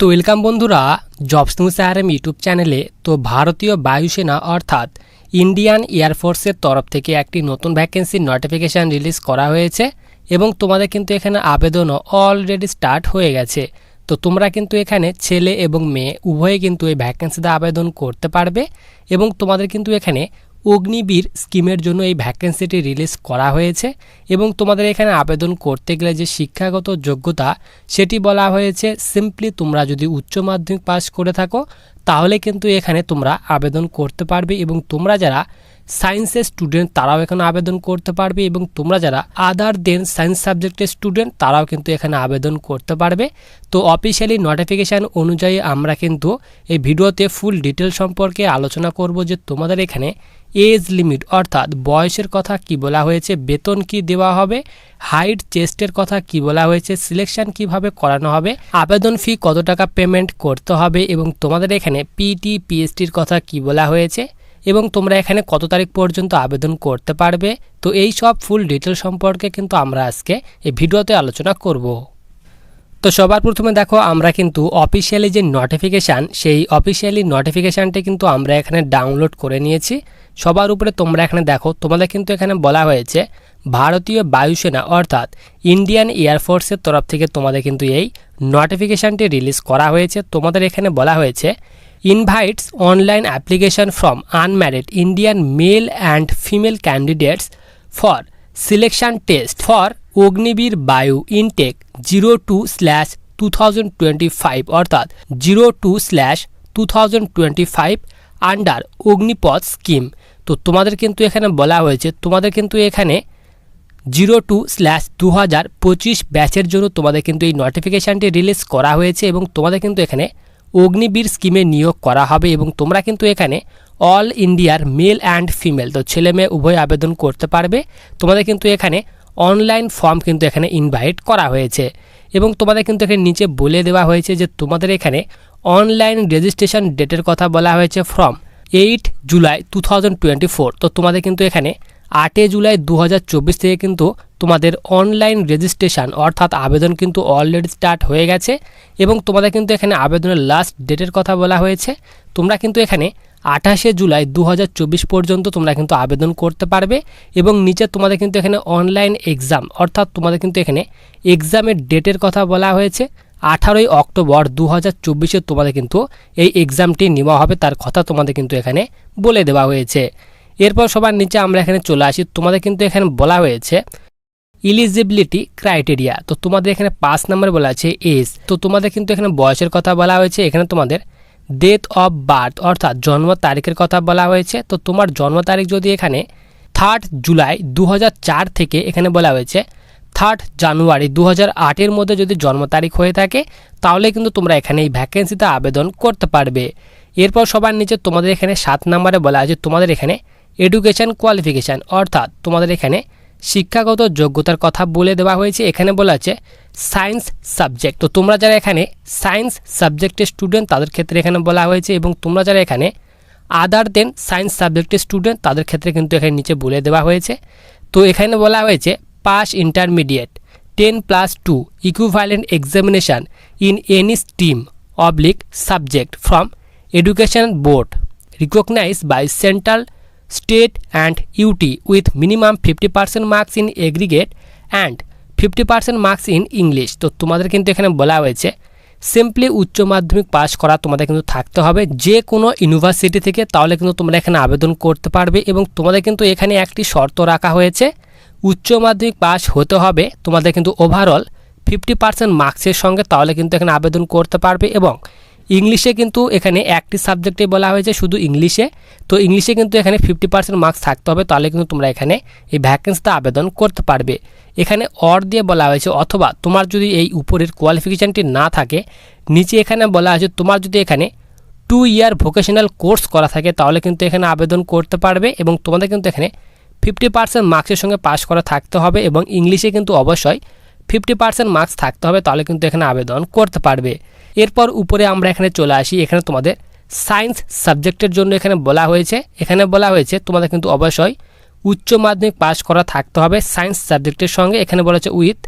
তো ওয়েলকাম বন্ধুরা, jobs news RM YouTube চ্যানেলে তো ভারতীয় বায়ুসেনা অর্থাৎ ইন্ডিয়ান এয়ারফোর্সের তরফ থেকে একটি নতুন ভ্যাকেন্সির নোটিফিকেশান রিলিজ করা হয়েছে এবং তোমাদের কিন্তু এখানে আবেদনও অলরেডি স্টার্ট হয়ে গেছে। তো তোমরা কিন্তু এখানে ছেলে এবং মেয়ে উভয়ে কিন্তু এই ভ্যাকেন্সিতে আবেদন করতে পারবে এবং তোমাদের কিন্তু এখানে অগ্নিবীর স্কিমের জন্য এই ভ্যাকেন্সিটি রিলিজ করা হয়েছে এবং তোমাদের এখানে আবেদন করতে গেলে যে শিক্ষাগত যোগ্যতা, সেটি বলা হয়েছে সিম্পলি তোমরা যদি উচ্চ মাধ্যমিক পাস করে থাকো, তাহলে কিন্তু এখানে তোমরা আবেদন করতে পারবে এবং তোমরা যারা সায়েন্সের স্টুডেন্ট তারাও এখানে আবেদন করতে পারবে এবং তোমরা যারা আদার দেন সায়েন্স সাবজেক্টের স্টুডেন্ট তারাও কিন্তু এখানে আবেদন করতে পারবে। তো অফিসিয়ালি নোটিফিকেশান অনুযায়ী আমরা কিন্তু এই ভিডিওতে ফুল ডিটেল সম্পর্কে আলোচনা করব যে তোমাদের এখানে এজ লিমিট, অর্থাৎ বয়সের কথা কি বলা হয়েছে, বেতন কি দেওয়া হবে, হাইট, চেস্টের কথা কি বলা হয়েছে, সিলেকশন কীভাবে করানো হবে, আবেদন ফি কত টাকা পেমেন্ট করতে হবে এবং তোমাদের এখানে পিটি পিএসটির কথা কি বলা হয়েছে এবং তোমরা এখানে কত তারিখ পর্যন্ত আবেদন করতে পারবে। তো এই সব ফুল ডিটেল সম্পর্কে কিন্তু আমরা আজকে এই ভিডিওতে আলোচনা করব। তো সবার প্রথমে দেখো, আমরা কিন্তু অফিসিয়ালি যে নোটিফিকেশান সেই অফিসিয়ালি নোটিফিকেশানটি কিন্তু আমরা এখানে ডাউনলোড করে নিয়েছি। সবার উপরে তোমরা এখানে দেখো, তোমাদের কিন্তু এখানে বলা হয়েছে, ভারতীয় বায়ুসেনা অর্থাৎ ইন্ডিয়ান এয়ারফোর্সের তরফ থেকে তোমাদের কিন্তু এই নোটিফিকেশানটি রিলিজ করা হয়েছে। তোমাদের এখানে বলা হয়েছে invites online application from unmarried Indian male and female candidates for selection test for Agniveer Vayu intake zero two slash two thousand twenty five অর্থাৎ zero two slash two thousand twenty five under Agnipath scheme তো তোমাদের কিন্তু এখানে বলা হয়েছে, তোমাদের কিন্তু এখানে জিরো টু স্ল্যাশ দু হাজার পঁচিশ ব্যাচের জন্য তোমাদের কিন্তু এই নোটিফিকেশানটি রিলিজ করা হয়েছে এবং তোমাদের কিন্তু এখানে অগ্নিবীর স্কিমে নিয়োগ করা হবে এবং তোমরা কিন্তু এখানে অল ইন্ডিয়ার মেল অ্যান্ড ফিমেল তো ছেলে মেয়ে উভয় আবেদন করতে পারবে। তোমাদের কিন্তু এখানে অনলাইন ফর্ম কিন্তু এখানে ইনভাইট করা হয়েছে। এবং তোমাদের কিন্তু এখানে নিচে বলে দেওয়া হয়েছে যে তোমাদের এখানে অনলাইন রেজিস্ট্রেশন ডেটের কথা বলা হয়েছে ফ্রম এইট জুলাই টু তো তোমাদের কিন্তু এখানে আটই জুলাই দু হাজার চব্বিশ থেকে কিন্তু তোমাদের অনলাইন রেজিস্ট্রেশন অর্থাৎ আবেদন কিন্তু অলরেডি স্টার্ট হয়ে গেছে। এবং তোমাদের কিন্তু এখানে আবেদনের লাস্ট ডেটের কথা বলা হয়েছে। তোমরা কিন্তু এখানে আঠাশে জুলাই দু হাজার চব্বিশ পর্যন্ত তোমরা কিন্তু আবেদন করতে পারবে এবং নিচে তোমাদের কিন্তু এখানে অনলাইন এক্সাম অর্থাৎ তোমাদের কিন্তু এখানে এক্সামের ডেটের কথা বলা হয়েছে। আঠারোই অক্টোবর দু হাজার চব্বিশে তোমাদের কিন্তু এই এক্সামটি নেওয়া হবে, তার কথা তোমাদের কিন্তু এখানে বলে দেওয়া হয়েছে। এরপর সবার নিচে আমরা এখানে চলে আসি, তোমাদের কিন্তু এখানে বলা হয়েছে ইলিজিবিলিটি ক্রাইটেরিয়া তো তোমাদের এখানে পাঁচ নম্বরে বলা আছে এজ তো তোমাদের কিন্তু এখানে বয়সের কথা বলা হয়েছে, এখানে তোমাদের ডেট অফ বার্থ অর্থাৎ জন্ম তারিখের কথা বলা হয়েছে। তো তোমার জন্ম তারিখ যদি এখানে থার্ড জুলাই দু হাজার চার থেকে এখানে বলা হয়েছে থার্ড জানুয়ারি দু হাজার মধ্যে যদি জন্ম তারিখ হয়ে থাকে, তাহলে কিন্তু তোমরা এখানে এই ভ্যাকেন্সিতে আবেদন করতে পারবে। এরপর সবার নিচে তোমাদের এখানে সাত নম্বরে বলা আছে, তোমাদের এখানে এডুকেশান কোয়ালিফিকেশান অর্থাৎ তোমাদের এখানে শিক্ষাগত যোগ্যতার কথা বলে দেওয়া হয়েছে। এখানে বলা আছে সায়েন্স সাবজেক্ট তো তোমরা যারা এখানে সায়েন্স সাবজেক্টের স্টুডেন্ট তাদের ক্ষেত্রে এখানে বলা হয়েছে এবং তোমরা যারা এখানে আদার দেন সায়েন্স সাবজেক্টের স্টুডেন্ট তাদের ক্ষেত্রে কিন্তু এখানে নিচে বলে দেওয়া হয়েছে। তো এখানে বলা হয়েছে pass intermediate ten plus two equivalent examination in any stream oblique subject from education board recognize by central UT with minimum fifty percent marks in aggregate and fifty percent marks in English. তো তোমাদের কিন্তু এখানে বলা হয়েছে, simply উচ্চ মাধ্যমিক pass করা তোমাদের কিন্তু থাকতে হবে। যে কোনো ইউনিভার্সিটি থেকে তাহলে কিন্তু তোমরা এখানে আবেদন করতে পারবে এবং তোমাদের কিন্তু এখানে একটি শর্ত রাখা হয়েছে, উচ্চ মাধ্যমিক পাস হতে হবে তোমাদের কিন্তু ওভারঅল ফিফটি পার্সেন্ট মার্কসের সঙ্গে তাহলে কিন্তু এখানে আবেদন করতে পারবে এবং ইংলিশে কিন্তু এখানে একটি সাবজেক্টে বলা হয়েছে, শুধু ইংলিশে। তো ইংলিশে কিন্তু এখানে ফিফটি পার্সেন্ট মার্কস থাকতে হবে, তাহলে কিন্তু তোমরা এখানে এই ভ্যাকেন্সিতে আবেদন করতে পারবে। এখানে অর দিয়ে বলা হয়েছে, অথবা তোমার যদি এই উপরের কোয়ালিফিকেশানটি না থাকে, নিচে এখানে বলা হয়েছে, তোমার যদি এখানে টু ইয়ার ভোকেশনাল কোর্স করা থাকে, তাহলে কিন্তু এখানে আবেদন করতে পারবে এবং তোমাদের কিন্তু এখানে ফিফটি পার্সেন্ট মার্কসের সঙ্গে পাস করা থাকতে হবে এবং ইংলিশে কিন্তু অবশ্যই ফিফটি পার্সেন্ট মার্কস থাকতে হবে, তাহলে কিন্তু এখানে আবেদন করতে পারবে। এরপর উপরে আমরা এখানে চলে আসি। এখানে তোমাদের সায়েন্স সাবজেক্টের জন্য এখানে বলা হয়েছে। এখানে বলা হয়েছে, তোমাদের কিন্তু অবশ্যই উচ্চ মাধ্যমিক পাশ করা থাকতে হবে সায়েন্স সাবজেক্টের সঙ্গে। এখানে বলা হচ্ছে with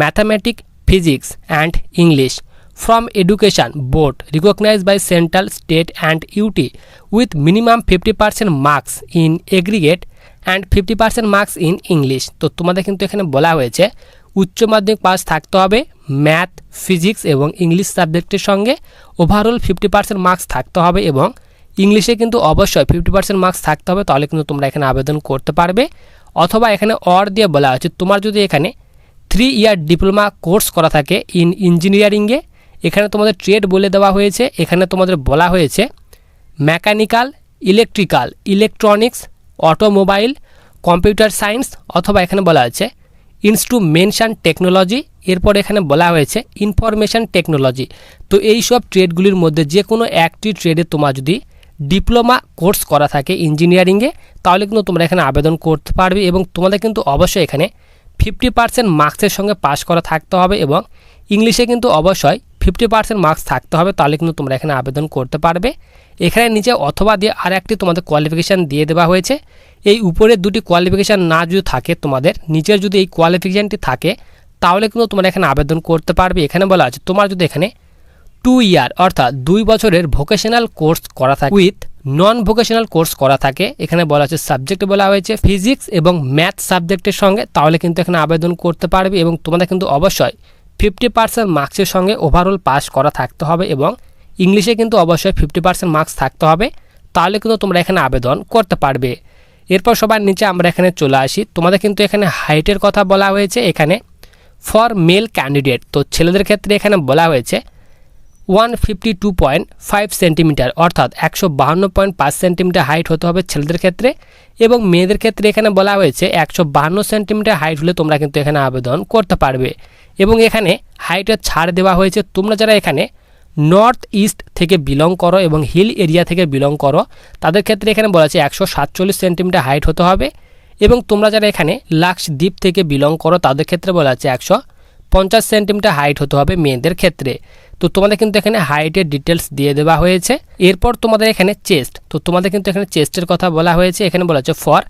mathematic physics and English from education board recognized by central state and ut with minimum 50% marks in aggregate and fifty percent marks in English তো তোমাদের কিন্তু এখানে বলা হয়েছে উচ্চ মাধ্যমিক পাস থাকতে হবে, ম্যাথ, ফিজিক্স এবং ইংলিশ সাবজেক্টের সঙ্গে। ওভারঅল ফিফটি পার্সেন্ট মার্কস থাকতে হবে এবং ইংলিশে কিন্তু অবশ্যই ফিফটি পার্সেন্ট মার্কস থাকতে হবে, তাহলে কিন্তু তোমরা এখানে আবেদন করতে পারবে। অথবা এখানে অর দিয়ে বলা হয়েছে তোমার যদি এখানে থ্রি ইয়ার ডিপ্লোমা কোর্স করা থাকে ইন ইঞ্জিনিয়ারিংয়ে এখানে তোমাদের ট্রেড বলে দেওয়া হয়েছে, এখানে তোমাদের বলা হয়েছে mechanical electrical electronics automobile computer science অথবা এখানে বলা আছে ইনস্ট্রুমেনশন টেকনোলজি, এরপর এখানে বলা হয়েছে ইনফরমেশন টেকনোলজি। তো এই সব ট্রেডগুলির মধ্যে যে কোনো একটি ট্রেডে তোমার যদি ডিপ্লোমা কোর্স করা থাকে ইঞ্জিনিয়ারিংয়ে, তাহলে কিন্তু তোমরা এখানে আবেদন করতে পারবে এবং তোমাদের কিন্তু অবশ্যই এখানে ফিফটি পার্সেন্ট মার্কসের সঙ্গে পাস করা থাকতে হবে এবং ইংলিশে কিন্তু অবশ্যই ফিফটি পার্সেন্ট মার্কস থাকতে হবে, তাহলে কিন্তু তোমরা এখানে আবেদন করতে পারবে। এখানে নিচে অথবা দিয়ে আর একটি তোমাদের কোয়ালিফিকেশান দিয়ে দেওয়া হয়েছে। এই উপরের দুটি কোয়ালিফিকেশান না যদি থাকে তোমাদের, নিচের যদি এই কোয়ালিফিকেশানটি থাকে, তাহলে কিন্তু তোমরা এখানে আবেদন করতে পারবে। এখানে বলা আছে, তোমার যদি এখানে টু ইয়ার অর্থাৎ দুই বছরের ভোকেশনাল কোর্স করা থাকে উইথ নন ভোকেশনাল কোর্স করা থাকে, এখানে বলা আছে সাবজেক্ট বলা হয়েছে ফিজিক্স এবং ম্যাথ সাবজেক্টের সঙ্গে, তাহলে কিন্তু এখানে আবেদন করতে পারবে এবং তোমাদের কিন্তু অবশ্যই ফিফটি পার্সেন্ট মার্কসের সঙ্গে ওভারঅল পাস করা থাকতে হবে এবং ইংলিশে কিন্তু অবশ্যই ফিফটি পার্সেন্ট মার্কস থাকতে হবে। তাহলে কিন্তু তোমরা এখানে আবেদন করতে পারবে। এরপর সবার নিচে আমরা এখানে চলে আসি। তোমাদের কিন্তু এখানে হাইটের কথা বলা হয়েছে এখানে। ফর মেল ক্যান্ডিডেট তো ছেলেদের ক্ষেত্রে এখানে বলা হয়েছে one fifty two point five centimeter অর্থাৎ একশো বাহান্ন পয়েন্ট পাঁচ সেন্টিমিটার হাইট হতে হবে ছেলেদের ক্ষেত্রে। এবং মেয়েদের ক্ষেত্রে এখানে বলা হয়েছে একশো বাহান্ন সেন্টিমিটার হাইট হলে তোমরা কিন্তু এখানে আবেদন করতে পারবে। এবং এখানে হাইটের ছাড় দেওয়া হয়েছে। তোমরা যারা এখানে নর্থ ইস্ট থেকে বিলং করো এবং হিল এরিয়া থেকে বিলং করো। তাদের ক্ষেত্রে এখানে বলা আছে একশো সাতচল্লিশ সেন্টিমিটার হাইট হতে হবে এবং তোমরা যারা এখানে লাক্স দ্বীপ থেকে বিলং করো, তাদের ক্ষেত্রে বলা আছে একশো পঞ্চাশ সেন্টিমিটার হাইট হতে হবে মেয়েদের ক্ষেত্রে। তো তোমাদের কিন্তু এখানে হাইটের ডিটেলস দিয়ে দেওয়া হয়েছে। এরপর তোমাদের এখানে চেস্ট। তো তোমাদের কিন্তু এখানে চেস্টের কথা বলা হয়েছে। এখানে বলা হচ্ছে ফর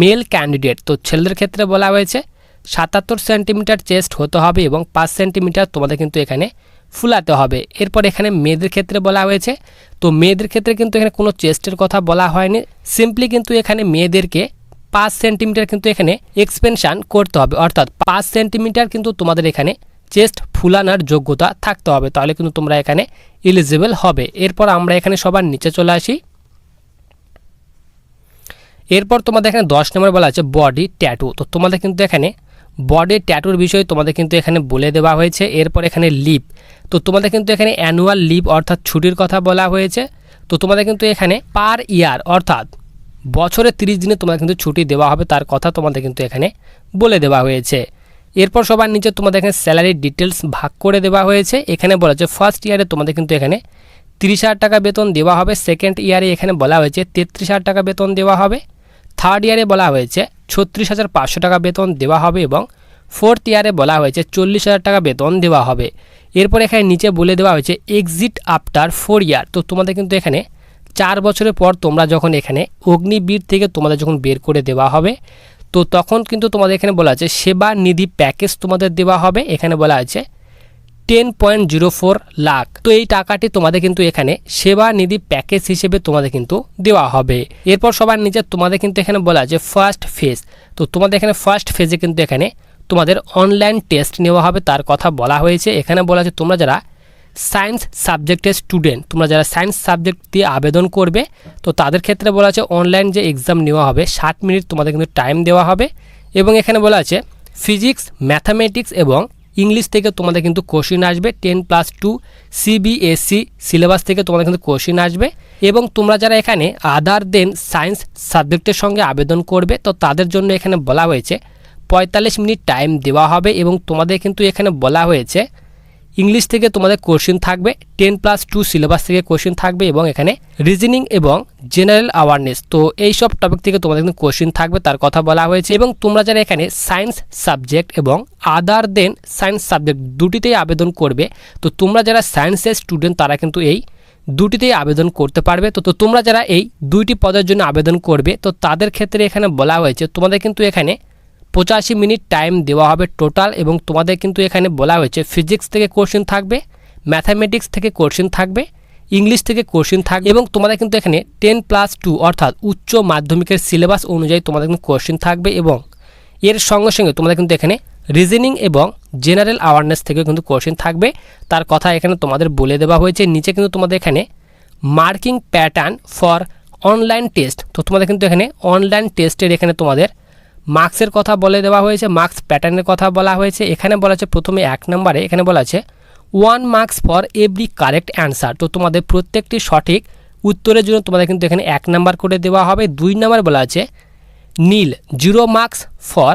মেল ক্যান্ডিডেট। তো ছেলেদের ক্ষেত্রে বলা হয়েছে সাতাত্তর সেন্টিমিটার চেস্ট হতে হবে এবং পাঁচ সেন্টিমিটার তোমাদের কিন্তু এখানে ফুলাতে হবে। এরপর এখানে মেয়েদের ক্ষেত্রে বলা হয়েছে। তো মেয়েদের ক্ষেত্রে কিন্তু এখানে কোনো চেস্টের কথা বলা হয়নি। সিম্পলি কিন্তু এখানে মেয়েদেরকে পাঁচ সেন্টিমিটার কিন্তু এখানে এক্সপেনশান করতে হবে। অর্থাৎ পাঁচ সেন্টিমিটার কিন্তু তোমাদের এখানে চেস্ট ফুলানোর যোগ্যতা থাকতে হবে। তাহলে কিন্তু তোমরা এখানে এলিজিবল হবে। এরপর আমরা এখানে সবার নিচে চলে আসি। এরপর তোমাদের এখানে দশ নম্বর বলা আছে বডি ট্যাটু তো তোমাদের কিন্তু এখানে বডি ট্যাটুর বিষয়ে তোমাদের কিন্তু এখানে বলে দেওয়া হয়েছে। এরপর এখানে লিভ তো তোমাদের কিন্তু এখানে অ্যানুয়াল লিভ অর্থাৎ ছুটির কথা বলা হয়েছে। তো তোমাদের কিন্তু এখানে পার ইয়ার অর্থাৎ বছরে তিরিশ দিনে তোমাদের কিন্তু ছুটি দেওয়া হবে, তার কথা তোমাদের কিন্তু এখানে বলে দেওয়া হয়েছে। এরপর সবার নিচে তোমাদের এখানে স্যালারির ডিটেলস ভাগ করে দেওয়া হয়েছে। এখানে বলা হচ্ছে ফার্স্ট ইয়ারে তোমাদের কিন্তু এখানে তিরিশ হাজার টাকা বেতন দেওয়া হবে। সেকেন্ড ইয়ারে এখানে বলা হয়েছে তেত্রিশ হাজার টাকা বেতন দেওয়া হবে। থার্ড ইয়ারে বলা হয়েছে ছত্রিশ হাজার পাঁচশো টাকা বেতন দেওয়া হবে এবং ফোর্থ ইয়ারে বলা হয়েছে চল্লিশ হাজার টাকা বেতন দেওয়া হবে। এরপর এখানে নিচে বলে দেওয়া হয়েছে এক্সিট আফটার ফোর ইয়ার তো তোমাদের কিন্তু এখানে চার বছরের পর তোমরা যখন এখানে অগ্নিবীর থেকে তোমাদের যখন বের করে দেওয়া হবে, তো তখন কিন্তু তোমাদের এখানে বলা আছে, সেবা নিধি প্যাকেজ তোমাদের দেওয়া হবে। এখানে বলা আছে ten point zero four lakh তো এই টাকাটি তোমাদের কিন্তু এখানে সেবা নিধি প্যাকেজ হিসেবে তোমাদের কিন্তু দেওয়া হবে। এরপর সবার নিচে তোমাদের কিন্তু এখানে বলা আছে ফার্স্ট ফেজ তো তোমাদের এখানে ফার্স্ট ফেজে কিন্তু এখানে তোমাদের অনলাইন টেস্ট নেওয়া হবে, তার কথা বলা হয়েছে। এখানে বলা আছে, তোমরা যারা সায়েন্স সাবজেক্টের স্টুডেন্ট তোমরা যারা সায়েন্স সাবজেক্ট দিয়ে আবেদন করবে, তো তাদের ক্ষেত্রে বলা আছে অনলাইন যে এক্সাম নেওয়া হবে, ষাট মিনিট তোমাদের কিন্তু টাইম দেওয়া হবে। এবং এখানে বলা আছে ফিজিক্স ম্যাথামেটিক্স এবং ইংলিশ থেকে তোমাদের কিন্তু কোশ্চিন আসবে ten plus two CBSE syllabus থেকে তোমাদের কিন্তু কোশ্চিন আসবে। এবং তোমরা যারা এখানে আদার দেন সায়েন্স সাবজেক্টের সঙ্গে আবেদন করবে, তো তাদের জন্য এখানে বলা হয়েছে পঁয়তাল্লিশ মিনিট টাইম দেওয়া হবে এবং তোমাদের কিন্তু এখানে বলা হয়েছে, ইংলিশ থেকে তোমাদের কোশ্চিন থাকবে টেন প্লাস টু সিলেবাস থেকে কোশ্চিন থাকবে এবং এখানে রিজনিং এবং জেনারেল অ্যাওয়ারনেস তো এই সব টপিক থেকে তোমাদের কিন্তু কোশ্চিন থাকবে, তার কথা বলা হয়েছে। এবং তোমরা যারা এখানে সায়েন্স সাবজেক্ট এবং আদার দেন সায়েন্স সাবজেক্ট দুটিতেই আবেদন করবে, তো তোমরা যারা সায়েন্সের স্টুডেন্ট তারা কিন্তু এই দুটিতেই আবেদন করতে পারবে। তো তো তোমরা যারা এই দুইটি পদের জন্য আবেদন করবে, তো তাদের ক্ষেত্রে এখানে বলা হয়েছে, তোমাদের কিন্তু এখানে পঁচাশি মিনিট টাইম দেওয়া হবে টোটাল এবং তোমাদের কিন্তু এখানে বলা হয়েছে ফিজিক্স থেকে কোশ্চেন থাকবে ম্যাথামেটিক্স থেকে কোশ্চেন থাকবে ইংলিশ থেকে কোশ্চেন থাকবে এবং তোমাদের কিন্তু এখানে টেন প্লাস টু অর্থাৎ উচ্চ মাধ্যমিকের সিলেবাস অনুযায়ী তোমাদের কিন্তু কোশ্চেন থাকবে এবং এর সঙ্গে সঙ্গে তোমাদের কিন্তু এখানে রিজনিং এবং জেনারেল অ্যাওয়ারনেস থেকেও কিন্তু কোশ্চেন থাকবে। তার কথা এখানে তোমাদের বলে দেওয়া হয়েছে। নিচে কিন্তু তোমাদের এখানে marking pattern for online test তো তোমাদের কিন্তু এখানে অনলাইন টেস্টের এখানে তোমাদের মার্কসের কথা বলে দেওয়া হয়েছে, মার্কস প্যাটার্নের কথা বলা হয়েছে। এখানে বলা আছে, প্রথমে এক নম্বরে এখানে বলা আছে one marks for every correct answer তো তোমাদের প্রত্যেকটি সঠিক উত্তরের জন্য তোমাদের কিন্তু এখানে এক নাম্বার করে দেওয়া হবে। দুই নাম্বার বলা আছে nil zero marks for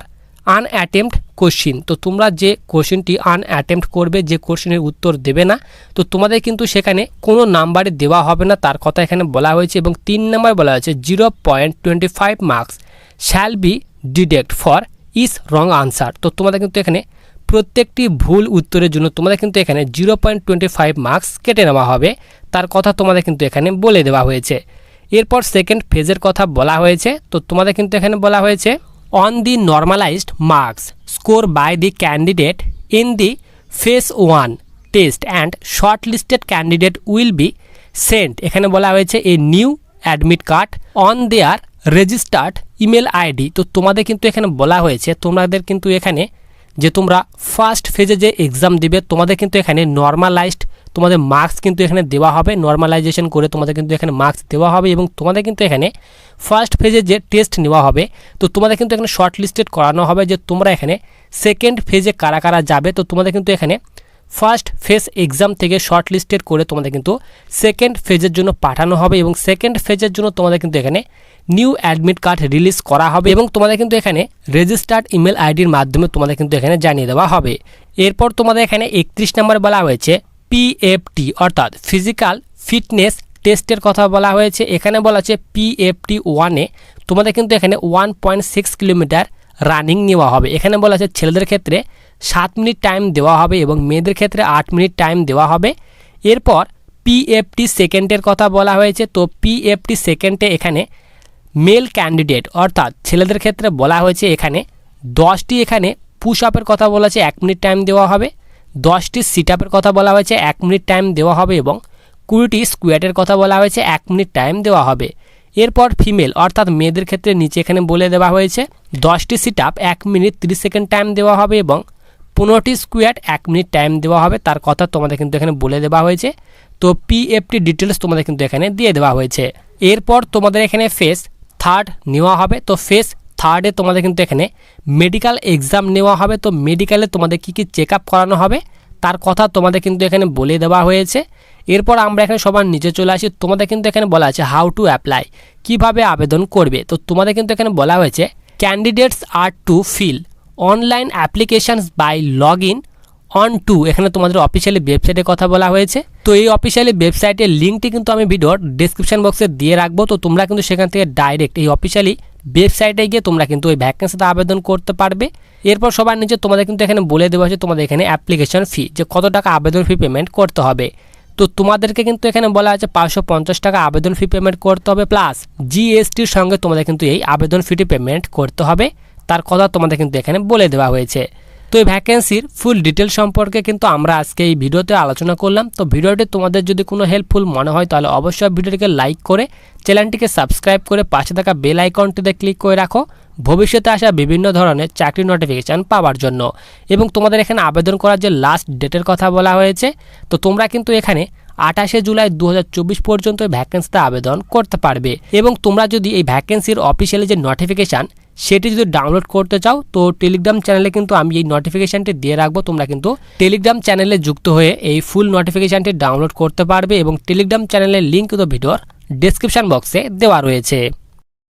unattempted question তো তোমরা যে কোশ্চেনটি আন অ্যাটেম্পট করবে, যে কোশ্চেনের উত্তর দেবে না, তো তোমাদের কিন্তু সেখানে কোনো নাম্বারে দেওয়া হবে না, তার কথা এখানে বলা হয়েছে। এবং তিন নাম্বার বলা হয়েছে zero point twenty five marks shall be deducted for each wrong answer তো তোমাদের কিন্তু এখানে প্রত্যেকটি ভুল উত্তরের জন্য তোমাদের কিন্তু এখানে zero point twenty five marks কেটে নেওয়া হবে। তার কথা তোমাদের কিন্তু এখানে বলে দেওয়া হয়েছে। এরপর সেকেন্ড ফেজের কথা বলা হয়েছে। তো তোমাদের কিন্তু এখানে বলা হয়েছে on the normalised marks score by the candidate in the phase one test and shortlisted candidate will be sent এখানে বলা হয়েছে a new admit card on their registered email ID, তো তোমাদের কিন্তু এখানে বলা হয়েছে, তোমাদের কিন্তু এখানে যে তোমরা ফার্স্ট ফেজে যে এক্সাম দিবে, তোমাদের কিন্তু এখানে নর্মালাইজড তোমাদের মার্কস কিন্তু এখানে দেওয়া হবে নর্মালাইজেশন করে তোমাদের কিন্তু এখানে মার্কস দেওয়া হবে এবং তোমাদের কিন্তু এখানে ফার্স্ট ফেজে যে টেস্ট নেওয়া হবে, তো তোমাদের কিন্তু এখানে শর্ট লিস্টেড করানো হবে যে তোমরা এখানে সেকেন্ড ফেজে কারা কারা যাবে, তো তোমাদের কিন্তু এখানে ফার্স্ট ফেজ এক্সাম থেকে শর্ট লিস্টেড করে তোমাদের কিন্তু সেকেন্ড ফেজের জন্য পাঠানো হবে এবং সেকেন্ড ফেজের জন্য তোমাদের কিন্তু এখানে নিউ অ্যাডমিট কার্ড রিলিজ করা হবে এবং তোমাদের কিন্তু এখানে রেজিস্টার্ড ইমেল আইডির মাধ্যমে তোমাদের কিন্তু এখানে জানিয়ে দেওয়া হবে। এরপর তোমাদের এখানে একত্রিশ নম্বর বলা হয়েছে পিএফটি অর্থাৎ ফিজিক্যাল ফিটনেস টেস্টের কথা বলা হয়েছে। এখানে বলা আছে পিএফটি ওয়ানে তোমাদের কিন্তু এখানে one point six kilometre running নেওয়া হবে। এখানে বলা আছে ছেলেদের ক্ষেত্রে সাত মিনিট টাইম দেওয়া হবে এবং মেয়েদের ক্ষেত্রে আট মিনিট টাইম দেওয়া হবে। এরপর পিএফটি সেকেন্ডের কথা বলা হয়েছে। তো পিএফটি সেকেন্ডে এখানে মেল ক্যান্ডিডেট অর্থাৎ ছেলেদের ক্ষেত্রে বলা হয়েছে এখানে দশটি এখানে পুশ আপের কথা বলা আছে এক মিনিট টাইম দেওয়া হবে। দশটি সিট আপের কথা বলা হয়েছে, এক মিনিট টাইম দেওয়া হবে এবং কুড়িটি স্কোয়াটের কথা বলা হয়েছে, এক মিনিট টাইম দেওয়া হবে। এরপর ফিমেল অর্থাৎ মেয়েদের ক্ষেত্রে নিচে এখানে বলে দেওয়া হয়েছে, দশটি সিট আপ এক মিনিট তিরিশ সেকেন্ড টাইম দেওয়া হবে এবং পনেরোটি স্কোয়ার এক মিনিট টাইম দেওয়া হবে। তার কথা তোমাদের কিন্তু এখানে বলে দেওয়া হয়েছে। তো পিএফটি ডিটেলস তোমাদের কিন্তু এখানে দিয়ে দেওয়া হয়েছে। এরপর তোমাদের এখানে ফেস থার্ড নেওয়া হবে। তো ফেস থার্ডে তোমাদের কিন্তু এখানে মেডিকেল এক্সাম নেওয়া হবে। তো মেডিকেলে তোমাদের কী কী চেক করানো হবে, তার কথা তোমাদের কিন্তু এখানে বলে দেওয়া হয়েছে। এরপর আমরা এখানে সবার নিচে চলে আসি। তোমাদের কিন্তু এখানে বলা আছে হাউ টু অ্যাপ্লাই কীভাবে আবেদন করবে। তো তোমাদের কিন্তু এখানে বলা হয়েছে candidates are to fill online applications by log in on to এখানে তোমাদের অফিসিয়ালি ওয়েবসাইটের কথা বলা হয়েছে। তো এই অফিসিয়ালি ওয়েবসাইটের লিঙ্কটি কিন্তু আমি ভিডিওর ডিসক্রিপশন বক্সে দিয়ে রাখব। তো তোমরা কিন্তু সেখান থেকে ডাইরেক্ট এই অফিসিয়ালি ওয়েবসাইটে গিয়ে তোমরা কিন্তু ওই ভ্যাকেন্সিতে আবেদন করতে পারবে। এরপর সবার নিচে তোমাদের কিন্তু এখানে বলে দেওয়া হয়েছে, তোমাদের এখানে অ্যাপ্লিকেশন ফি যে কত টাকা আবেদন ফি পেমেন্ট করতে হবে। তো তোমাদেরকে কিন্তু এখানে বলা আছে, পাঁচশো পঞ্চাশ টাকা আবেদন ফি পেমেন্ট করতে হবে প্লাস জিএসটির সঙ্গে তোমাদের কিন্তু এই আবেদন ফিটি পেমেন্ট করতে হবে। তার কথা তোমাদের কিন্তু এখানে বলে দেওয়া হয়েছে। তো এই ভ্যাকেন্সির ফুল ডিটেল সম্পর্কে কিন্তু আমরা আজকে এই ভিডিওতে আলোচনা করলাম। তো ভিডিওটি তোমাদের যদি কোনো হেল্পফুল মনে হয়, তাহলে অবশ্যই ভিডিওটিকে লাইক করে, চ্যানেলটিকে সাবস্ক্রাইব করে পাশে থাকা বেল আইকনটিতে ক্লিক করে রাখো। ভবিষ্যতে আসা বিভিন্ন ধরনের চাকরি নোটিফিকেশান পাওয়ার জন্য। এবং তোমাদের এখানে আবেদন করার যে লাস্ট ডেটের কথা বলা হয়েছে, তো তোমরা কিন্তু এখানে আঠাশে জুলাই দু হাজার চব্বিশ পর্যন্ত ভ্যাকেন্সিতে আবেদন করতে পারবে। এবং তোমরা যদি এই ভ্যাকেন্সির অফিসিয়ালি যে নোটিফিকেশান সেটি যদি ডাউনলোড করতে চাও, তো টেলিগ্রাম চ্যানেলে কিন্তু আমি এই নোটিফিকেশানটি দিয়ে রাখব। তোমরা কিন্তু টেলিগ্রাম চ্যানেলে যুক্ত হয়ে এই ফুল নোটিফিকেশানটি ডাউনলোড করতে পারবে এবং টেলিগ্রাম চ্যানেলের লিঙ্ক তো ভিডিওর ডিসক্রিপশান বক্সে দেওয়া রয়েছে।